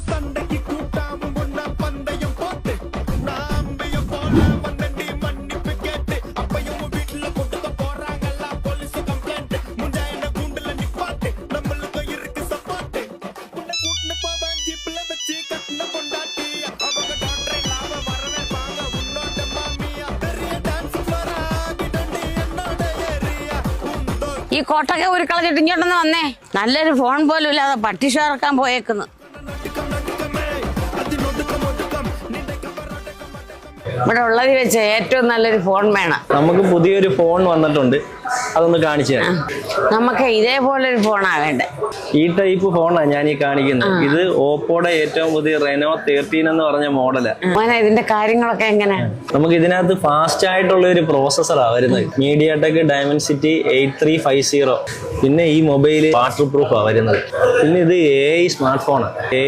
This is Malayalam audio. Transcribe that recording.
சண்டைக்கு கூட்டாம முன்ன பந்தயம் போட்டு நாம்பையும் போல வந்தண்டி மன்னிப்பு கேட்டு அப்பையும் உன் வீட்டுல கொடுக்க போறாங்கல்ல போலீஸ் கம்ப்ளைண்ட் முண்டா என்ன கூண்டுல நிப்பாட்டு நம்மளுக்கு இருக்கு சப்பாட்டு உன்னை கூட்டுன்னு போவேன் ஜீப்ல வச்சு கட்டின பொண்டாட்டி அவங்க டாக்டரை லாப வரவே வாங்க உன்னோட மாமியா பெரிய டான்ஸ் ஃபிளோரா ஆகிடண்டி என்னோட ஏரியா உந்தோ ഈ കോട്ടൊക്കെ ഒരു കളഞ്ഞിട്ട് ഇങ്ങോട്ടൊന്ന് വന്നേ നല്ലൊരു ഫോൺ പോലും ഇല്ലാതെ പട്ടിഷ ഇറക്കാൻ പോയേക്കുന്നു ഇവിടെ ഉള്ളത് വെച്ച് ഏറ്റവും നല്ലൊരു ഫോൺ വേണം. നമുക്ക് പുതിയൊരു ഫോൺ വന്നിട്ടുണ്ട്. അതൊന്ന് കാണിച്ചു തരാം. നമുക്ക് ഇതേപോലെ ഒരു ഫോണാ വേണ്ടത് ഈ ടൈപ്പ് ഫോണാ ഞാൻ ഈ കാണിക്കുന്നത് ഇത് ഓപ്പോടെ ഏറ്റവും പുതിയ റെനോ തേർട്ടീൻ എന്ന് പറഞ്ഞ മോഡൽ ഇതിന്റെ കാര്യങ്ങളൊക്കെ എങ്ങനെ? നമുക്ക് ഇതിനകത്ത് ഫാസ്റ്റ് ആയിട്ടുള്ള ഒരു പ്രോസസ്സറാണ് വരുന്നത്. MediaTek Dimensity eight three five zero പിന്നെ ഈ മൊബൈൽ വാട്ടർ പ്രൂഫാണ് വരുന്നത്. പിന്നെ ഇത് എ ഐ സ്മാർട്ട് ഫോണാണ് എ